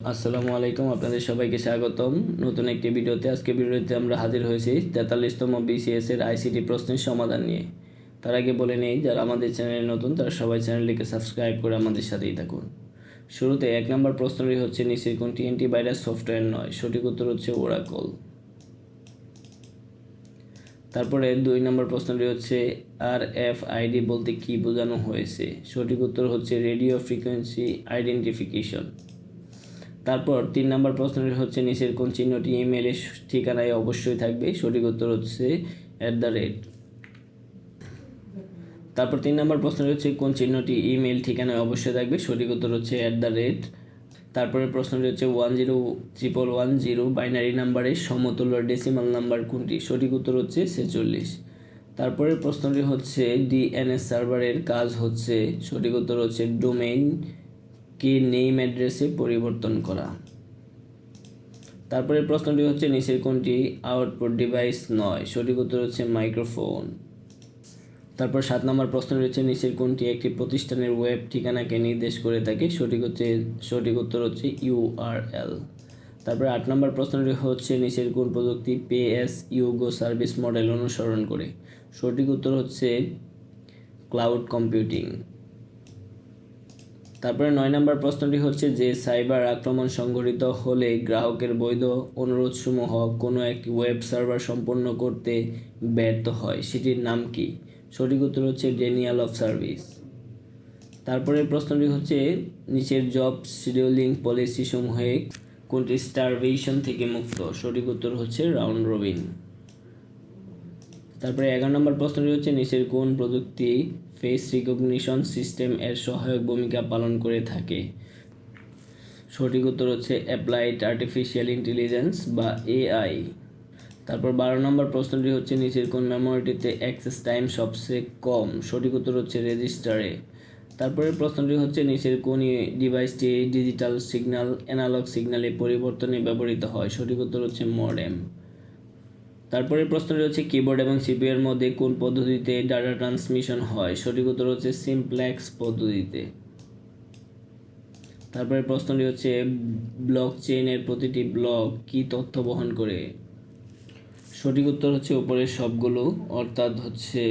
আসসালামু আলাইকুম, আপনাদের সবাইকে স্বাগতম। নতুন একটি ভিডিওতে আজকে ভিডিওতে আমরা হাজির হয়েছি তেতাল্লিশতম বিসিএস এর আইসিটি প্রশ্নের সমাধান নিয়ে। তার আগে বলে নেই, যারা আমাদের চ্যানেলে নতুন, তারা সবাই চ্যানেলটিকে সাবস্ক্রাইব করে আমাদের সাথেই থাকুন। শুরুতে এক নম্বর প্রশ্নটি হচ্ছে, নিচের কোনটি অ্যান্টিভাইরাস সফটওয়্যার নয়? সঠিক উত্তর হচ্ছে ওরাকল তারপরে দুই নম্বর প্রশ্নটি হচ্ছে আর এফ আইডি বলতে কি বোঝানো হয়েছে? সঠিক উত্তর হচ্ছে রেডিও ফ্রিকোয়েন্সি আইডেন্টিফিকেশন তারপর তিন নম্বর প্রশ্নটি হচ্ছে, নিচের কোন চিহ্নটি ইমেলের ঠিকানায় অবশ্যই থাকবে? সঠিক উত্তর হচ্ছে অ্যাট দ্য রেট তারপর তিন নম্বর প্রশ্নটি হচ্ছে, কোন চিহ্নটি ইমেল ঠিকানায় অবশ্যই থাকবে? সঠিক উত্তর হচ্ছে অ্যাট দ্য রেট তারপরে প্রশ্নটি হচ্ছে one zero triple one zero binary নাম্বারের সমতুল্য ডেসিমাল নাম্বার কোনটি? সঠিক উত্তর হচ্ছে, ছেচল্লিশ। তারপরে প্রশ্নটি হচ্ছে ডিএনএস সার্ভারের কাজ হচ্ছে, সঠিক উত্তর হচ্ছে ডোমেইন কে নেম অ্যাড্রেসে পরিবর্তন করা? তারপরে প্রশ্নটি হচ্ছে, নিচের কোনটি আউটপুট ডিভাইস নয়? সঠিক উত্তর হচ্ছে মাইক্রোফোন। তারপর সাত নম্বর প্রশ্নটি হচ্ছে নিচের কোনটি একটি প্রতিষ্ঠানের ওয়েব ঠিকানাকে নির্দেশ করে থাকে? সঠিক হচ্ছে, সঠিক উত্তর হচ্ছে ইউআরএল তারপরে আট নম্বর প্রশ্নটি হচ্ছে, নিচের কোন প্রযুক্তি pay S you go service model অনুসরণ করে? সঠিক উত্তর হচ্ছে, ক্লাউড কম্পিউটিং। তারপরে নয় নম্বর প্রশ্নটি হচ্ছে যে, সাইবার আক্রমণ সংঘটিত হলে গ্রাহকের বৈধ অনুরোধসমূহ কোনো একটি ওয়েব সার্ভার সম্পন্ন করতে ব্যর্থ হয়। সেটির নাম কি? সঠিক উত্তর হচ্ছে ডেনিয়াল অফ সার্ভিস। তারপরে প্রশ্নটি হচ্ছে, নিচের জব শিডিউলিং পলিসি সমূহে কোনটি স্টারভেশন থেকে মুক্ত? সঠিক উত্তর হচ্ছে রাউন্ড রবিন। তারপরে এগারো নম্বর প্রশ্নটি হচ্ছে, নিচের কোন প্রযুক্তি ফেস রিকগনিশন সিস্টেম এর সহায়ক ভূমিকা পালন করে থাকে? সঠিক উত্তর হচ্ছে অ্যাপ্লাইড আর্টিফিশিয়াল ইন্টেলিজেন্স বা এআই তারপর বারো নম্বর প্রশ্নটি হচ্ছে, নিচের কোন মেমোরিটিতে অ্যাক্সেস টাইম সবচেয়ে কম? সঠিক উত্তর হচ্ছে রেজিস্টারে তারপরে প্রশ্নটি হচ্ছে, নিচের কোন ডিভাইসটি ডিজিটাল সিগন্যাল অ্যানালগ সিগন্যালে পরিবর্তনে ব্যবহৃত হয়? সঠিক উত্তর হচ্ছে মডেম তারপরে প্রশ্নটি হচ্ছে কিবোর্ড এবং সিপিইউ এর মধ্যে কোন পদ্ধতিতে ডাটা ট্রান্সমিশন হয়? সঠিক উত্তর হচ্ছে সিমপ্লেক্স পদ্ধতিতে। তারপরে প্রশ্নটি হচ্ছে ব্লক চেইনের প্রতিটি ব্লক কি তথ্য বহন করে? সঠিক উত্তর হচ্ছে উপরের সবগুলো, অর্থাৎ হচ্ছে,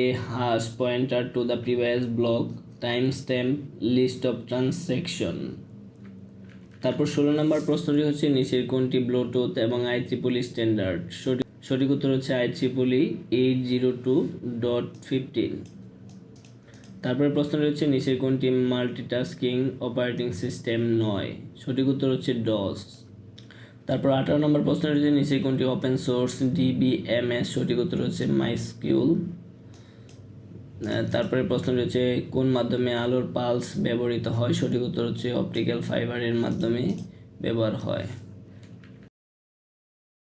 a hash pointer to the previous block time stamp list of transaction তারপর ষোলো নম্বর প্রশ্নটি হচ্ছে নিচের কোনটি ব্লুটুথ এবং আই ত্রিপলি স্ট্যান্ডার্ড সঠিক সঠিক উত্তর হচ্ছে I triple e eight zero two dot fifteen তারপরে প্রশ্নটি হচ্ছে নিচের কোনটি মাল্টিটাস্কিং অপারেটিং সিস্টেম নয়? সঠিক উত্তর হচ্ছে ডস তারপর আঠারো নম্বর প্রশ্নটি হচ্ছে নিচে কোনটি ওপেন সোর্স ডিবিএমএস সঠিক উত্তর হচ্ছে মাইস্কিউল তারপরে প্রশ্ন রয়েছে, কোন মাধ্যমে আলোর পালস ব্যবহৃত হয়? সঠিক উত্তর হচ্ছে অপটিক্যাল ফাইবারের মাধ্যমে ব্যবহার হয়।